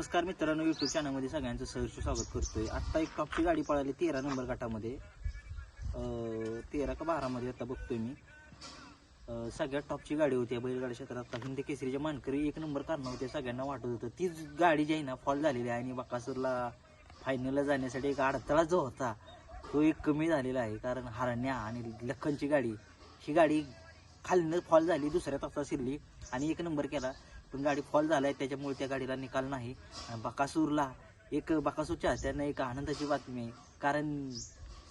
नमस्कार मित्रांनो युट्यूब चॅनलमध्ये सगळ्यांचं सहर्ष स्वागत करतोय. आत्ता एक टॉपची गाडी पळाली तेरा नंबर गटामध्ये. तेरा का बारामध्ये आता बघतोय मी. सगळ्यात टॉपची गाडी होती बैलगाडी क्षेत्रात. आता हिंदी केसरीच्या मानकरी एक नंबर कारणं होते सगळ्यांना वाटत होतं. तीच गाडी जी आहे ना फॉल झालेली आहे आणि बकासूरला फायनलला जाण्यासाठी एक अडथळा जो होता तो एक कमी झालेला आहे. कारण हरण्या आणि लखनची गाडी ही गाडी खालनं फॉल झाली दुसऱ्या तासात शिरली आणि एक नंबर केला. पण गाडी फॉल झालाय त्याच्यामुळे त्या गाडीला निकाल नाही. बकासूरला एक बकासूरच्या त्यांना एक आनंदाची बातमी आहे. कारण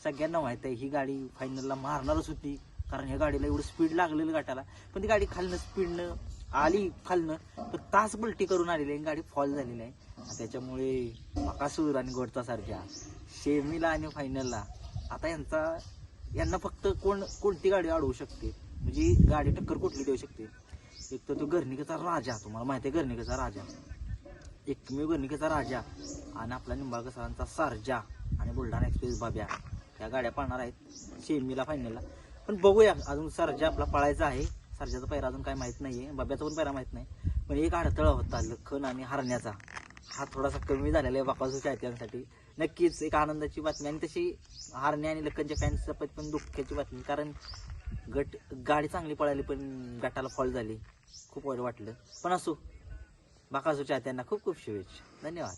सगळ्यांना माहीत आहे ही गाडी फायनलला मारणारच होती. कारण ह्या गाडीला एवढं स्पीड लागलेलं गाठाला पण ती गाडी खालनं स्पीडनं आली खालनं तर तास बलटी करून आलेली आहे आणि गाडी फॉल झालेली आहे. त्याच्यामुळे बकासूर आणि गोडचा सारख्या शेमीला आणि फायनलला आता यांचा यांना फक्त कोण कोणती गाडी अडवू शकते? म्हणजे गाडी टक्कर कुठली देऊ शकते? एक तर तो गर्णिकेचा राजा तुम्हाला माहिती आहे गर्णिकेचा राजा. एकमेव गर्णिकेचा राजा आणि आपला निंबाळकर सरांचा सारजा आणि बुलढाणा एक्सप्रेस बाब्या या गाड्या पाळणार आहेत. सेमीला फायनलला पण बघूया अजून सरजा आपला पळायचा आहे. सरजाचा पैरा अजून काय नाही आहे बाब्याचा पण पैरा माहीत नाही. पण एक अडथळा होता लखन आणि हरण्याचा. हा थोडासा कमी झालेला आहे बापासून चाहत्यांसाठी नक्कीच एक आनंदाची बातमी आणि तशी हरण्या आणि लखनच्या फॅन्सचा पण दुःखाची बातमी. कारण गट गाडी चांगली पळाली पण गटाला फॉल झाली. खूप वाईट वाटलं. पण असो. बाकासूच्या त्यांना खूप खूप शुभेच्छा. धन्यवाद.